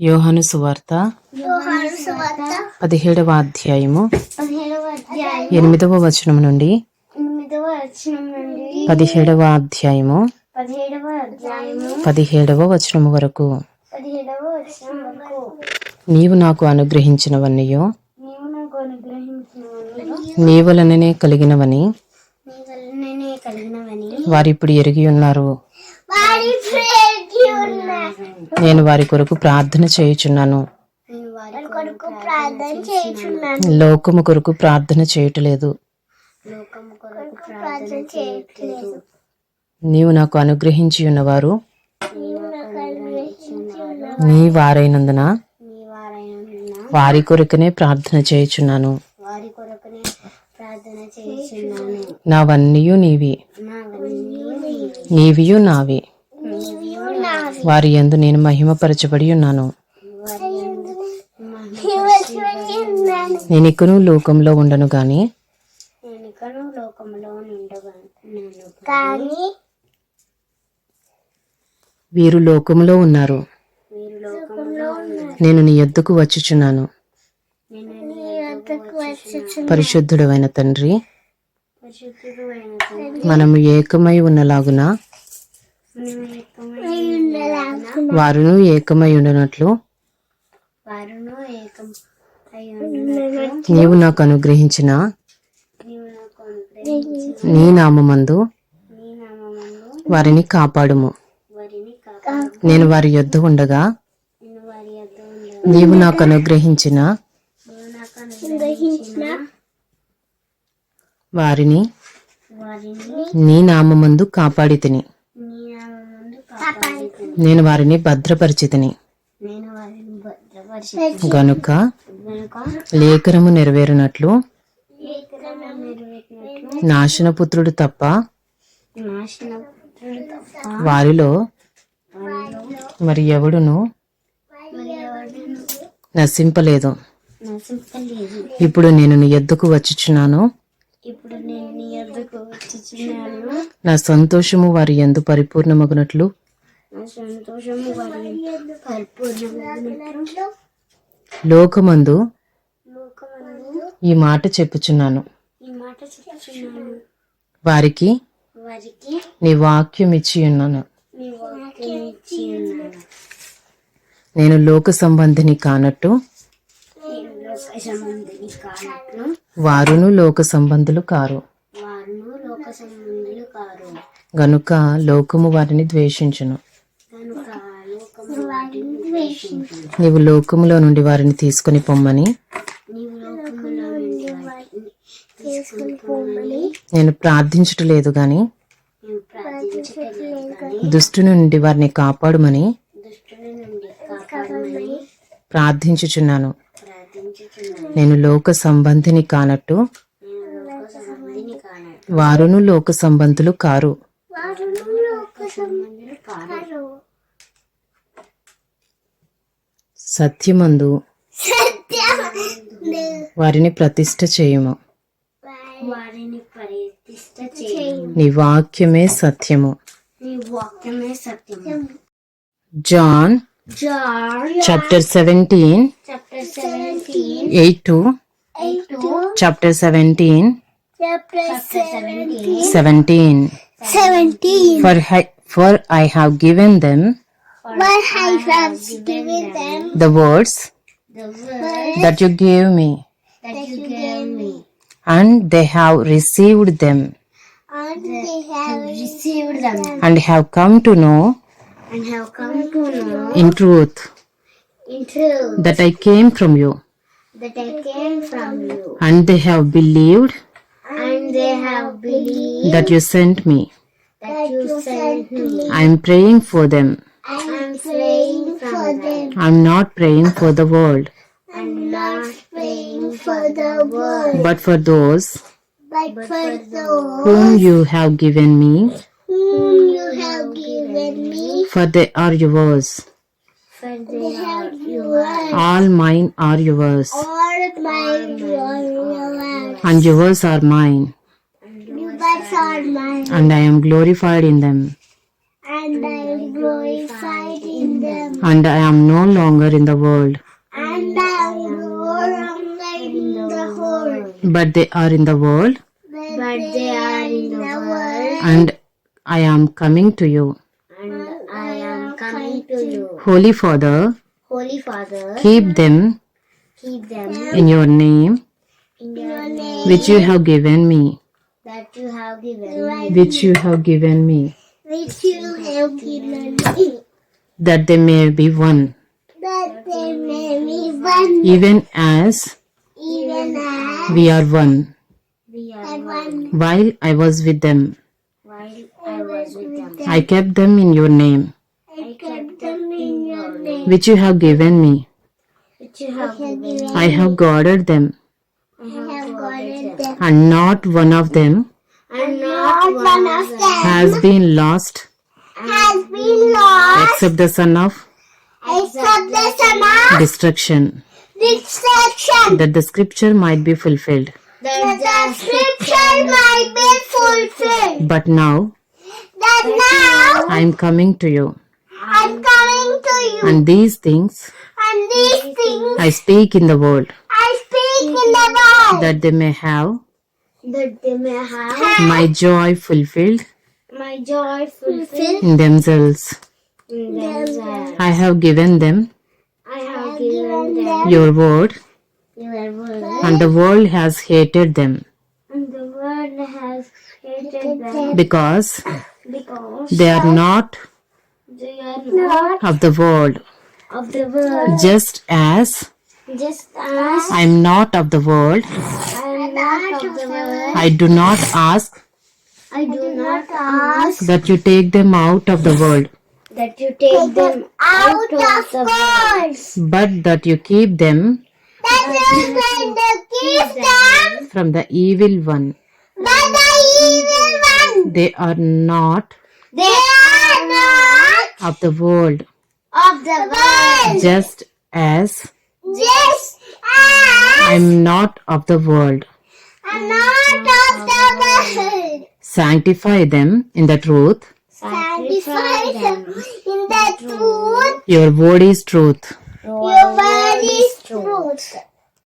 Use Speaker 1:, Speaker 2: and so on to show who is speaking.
Speaker 1: యోహాను సువార్త పదిహేడవ అధ్యాయము. ఎనిమిదవ వచనం నుండి పదిహేడవ అధ్యాయము.
Speaker 2: పదిహేడవ
Speaker 1: వచనము వరకు.
Speaker 2: పదిహేడవ వచనం వరకు.
Speaker 1: నీవు నాకు అనుగ్రహించినవన్నయో
Speaker 2: నీవు నాకు అనుగ్రహించినవని
Speaker 1: నీ వలననే కలిగినవని వారిప్పుడు ఎరిగి ఉన్నారు. నేను వారి కొరకు ప్రార్థన చేయుచున్నాను. లోకము కొరకు ప్రార్థన చేయటలేదు. నీవు నాకు అనుగ్రహించి ఉన్నవారు నీ వారైనందున వారి కొరకునే ప్రార్థన చేయుచున్నాను. నావన్నీయు నావి. నీవియు నావి. వారి యందు నేను మహిమపరచబడి ఉన్నాను. నేనిక్కను లోకంలో ఉండను గాని.
Speaker 2: నేనికను
Speaker 1: వీరు
Speaker 2: లోకంలో ఉన్నారు.
Speaker 1: నేను నీ యొద్దకు వచ్చుచున్నాను. పరిశుద్ధుడైన తండ్రి. మనము ఏకమై ఉన్నలాగున వారును ఏకమై ఉండనట్లు నీవు నాకు అనుగ్రహించిన నీ నామమందు
Speaker 2: నీ నామమందు
Speaker 1: వారిని కాపాడుము. నేను వారి యొద్ద ఉండగా నీవు నాకు అనుగ్రహించిన వారిని నీ నామమందు కాపాడి తిని నేను వారిని భద్రపరిచితిని. గనుక లేఖనము నెరవేరునట్లు నాశనపుత్రుడు తప్ప
Speaker 2: నాశన పుత్రుడు తప్ప
Speaker 1: వారిలో మరి ఎవడును నశింపలేదు. ఇప్పుడు నేను నీ ఎద్దుకు వచ్చుచున్నాను.
Speaker 2: నీ
Speaker 1: సంతోషము వారి ఎందు పరిపూర్ణమగునట్లు
Speaker 2: సంతోషము
Speaker 1: లోకమందు ఈ మాట చెప్పుచున్నాను. వారికి నీ వాక్యం ఇచ్చి ఉన్నాను నేను లోక సంబంధిని కానట్టు వారును లోక సంబంధులు కారు. గనుక లోకము వారిని ద్వేషించును. నీవు లోకములో నుండి వారిని తీసుకొని పొమ్మని. నేను ప్రార్థించటలేదు గాని
Speaker 2: నేను ప్రార్థించట్లేదు కానీ
Speaker 1: దుష్టు నుండి వారిని కాపాడుమని ప్రార్థించుచున్నాను. నేను లోక సంబంధిని కానట్టు. వారును లోక సంబంధులు కారు
Speaker 2: వారును లోక సంబంధులు కారు
Speaker 1: సత్యమందు వారిని ప్రతిష్ట చేయుము. నీ వాక్యమే సత్యము. John chapter seventeen eight to chapter seventeen
Speaker 2: seventeen
Speaker 1: for for I have given them
Speaker 2: What have given them?
Speaker 1: The words,
Speaker 2: the words
Speaker 1: that you gave me.
Speaker 2: That you gave me.
Speaker 1: And they have received them.
Speaker 2: And they have received them.
Speaker 1: And have come to know.
Speaker 2: And have come to know.
Speaker 1: In truth.
Speaker 2: In truth.
Speaker 1: That I came from you.
Speaker 2: That I came from you.
Speaker 1: And they have believed.
Speaker 2: And they have believed.
Speaker 1: That you sent me.
Speaker 2: That you sent me.
Speaker 1: I am praying for
Speaker 2: them. I praying for them.
Speaker 1: I'm not praying for the world.
Speaker 2: I'm not praying for the world.
Speaker 1: But for those
Speaker 2: but for those
Speaker 1: whom you have given me.
Speaker 2: Whom you have given me.
Speaker 1: For they are yours.
Speaker 2: For they are yours.
Speaker 1: All mine are yours.
Speaker 2: All mine are yours.
Speaker 1: And yours are mine.
Speaker 2: Yours are mine.
Speaker 1: And I am glorified in them.
Speaker 2: And I am glorified
Speaker 1: and I am no longer in the world,
Speaker 2: And I am no longer in the world.
Speaker 1: but they are in the world,
Speaker 2: But they are in the world.
Speaker 1: and I am coming to you.
Speaker 2: And I am coming to you.
Speaker 1: Holy Father,
Speaker 2: Holy Father,
Speaker 1: keep them
Speaker 2: keep them
Speaker 1: in your name,
Speaker 2: in your name
Speaker 1: which you have given me,
Speaker 2: that you have given me.
Speaker 1: which you have given me,
Speaker 2: Which you have given me.
Speaker 1: That they may be one,
Speaker 2: That they may be one.
Speaker 1: even as
Speaker 2: Even as
Speaker 1: we are one.
Speaker 2: we are one.
Speaker 1: While I was with them,
Speaker 2: While I was with them,
Speaker 1: I kept them in your name,
Speaker 2: I kept them in your name.
Speaker 1: which you have given me.
Speaker 2: Which you have given
Speaker 1: I have guarded them,
Speaker 2: I have guarded them.
Speaker 1: and not one of them
Speaker 2: And not one of them
Speaker 1: has been lost
Speaker 2: has been lost
Speaker 1: except the son of
Speaker 2: except the son of
Speaker 1: destruction,
Speaker 2: destruction.
Speaker 1: that the scripture might be fulfilled.
Speaker 2: That the scripture might be fulfilled.
Speaker 1: But now
Speaker 2: That now
Speaker 1: I am coming to you,
Speaker 2: I'm coming to you.
Speaker 1: and these things
Speaker 2: And these things
Speaker 1: I speak in the world,
Speaker 2: I speak in the world.
Speaker 1: that they may have
Speaker 2: That they may have
Speaker 1: my joy fulfilled
Speaker 2: my joy fulfilled
Speaker 1: in themselves.
Speaker 2: in themselves.
Speaker 1: I have given them
Speaker 2: I have given them
Speaker 1: your word,
Speaker 2: your word.
Speaker 1: and the world has hated them
Speaker 2: And the world has hated them
Speaker 1: because
Speaker 2: because
Speaker 1: they are not
Speaker 2: they are not
Speaker 1: of the world,
Speaker 2: of the world.
Speaker 1: just as
Speaker 2: Just as
Speaker 1: I am not of the world.
Speaker 2: I am not of the world,
Speaker 1: I do not ask
Speaker 2: I do not ask
Speaker 1: that you take them out of the world,
Speaker 2: that you take them out of the world,
Speaker 1: but that you keep them
Speaker 2: that you can keep them
Speaker 1: from the evil one.
Speaker 2: by the evil one.
Speaker 1: They are not
Speaker 2: They are not
Speaker 1: of the world,
Speaker 2: of the world,
Speaker 1: just as
Speaker 2: just as
Speaker 1: I am not of the world.
Speaker 2: I'm not of the world.
Speaker 1: Sanctify them in the truth.
Speaker 2: Sanctify them in the truth.
Speaker 1: Your word is truth.
Speaker 2: Your word is truth.